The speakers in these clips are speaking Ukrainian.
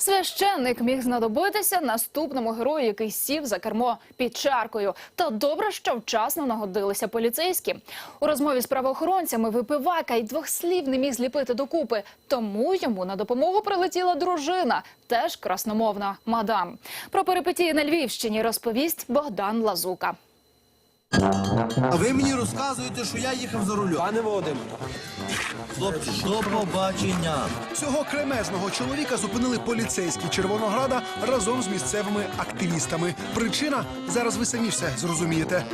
Священник міг знадобитися наступному герою, який сів за кермо під чаркою. Та добре, що вчасно нагодилися поліцейські. У розмові з правоохоронцями випивака й двох слів не міг зліпити докупи. Тому йому на допомогу прилетіла дружина, теж красномовна мадам. Про перипетії на Львівщині розповість Богдан Лазука. А ви мені розказуєте, що я їхав за рулем. Пане Володимире, Хлопці, до побачення. Цього кремезного чоловіка зупинили поліцейські Червонограда разом з місцевими активістами. Причина зараз ви самі все зрозумієте.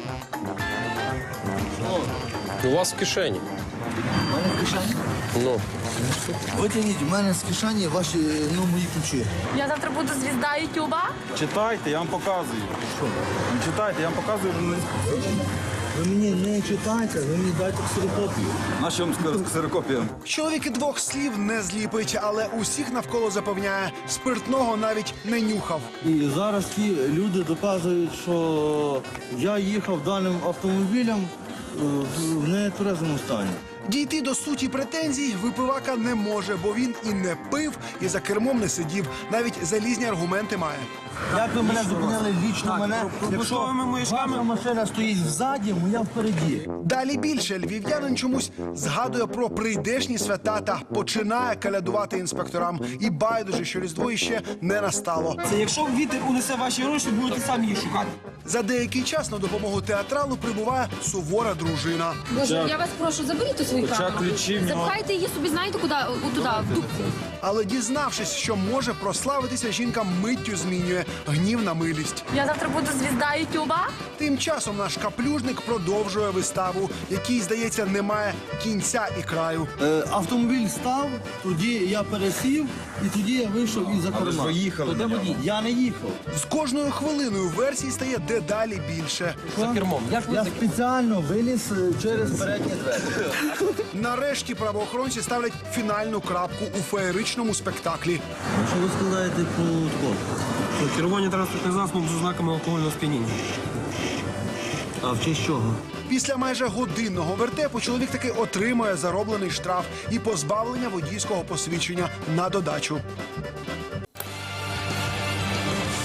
У вас в кишені. У мене в кишені. Ну, Витягніть в мене з кишені ваші ну, мої ключі. Я завтра буду звізда Ютуба. Читайте, я вам показую. Що? Читайте, я вам показую. Ви мені не читайте, ви мені дайте ксерокопію. На що вам ксерокопія? Чоловік і двох слів не зліпить, але усіх навколо запевняє, спиртного навіть не нюхав. І зараз ті люди доказують, що я їхав даним автомобілем в- в стані. Дійти до суті претензій випивака не може, бо він і не пив, і за кермом не сидів. Навіть залізні аргументи має. Як ви мене зупинили лічно мене, якщо ваша машина стоїть ззаді, моя впереді. Далі більше львів'янин чомусь згадує про прийдешні свята та починає калядувати інспекторам. І байдуже, що різдво іще не настало. Це якщо вітер унесе ваші гроші, будете самі їх шукати. За деякий час на допомогу театралу прибуває сувора дружина. Боже, я вас прошу, заберіть Хоча камеру. ключі в нього- Запхайте її собі, знаєте, куди? У туди, в. Але дізнавшись, що може прославитися, жінка миттю змінює гнів на милість. Я завтра буду звізда Ютуба. Тим часом наш каплюжник продовжує виставу, якій, здається, немає кінця і краю. Е, автомобіль став, тоді я пересів, і тоді я вийшов із за керма. ви їхали То де на водій? Я не їхав. З кожною хвилиною версій стає дедалі більше. за кермом. Я спеціально виліз е, через передні двері. Нарешті правоохоронці ставлять фінальну крапку у феєричному спектаклі. Що ви складаєте протокол? Керування транспортним засобом з ознаками алкогольного сп'яніння. А в честь чого? Після майже годинного вертепу чоловік таки отримує зароблений штраф і позбавлення водійського посвідчення на додачу.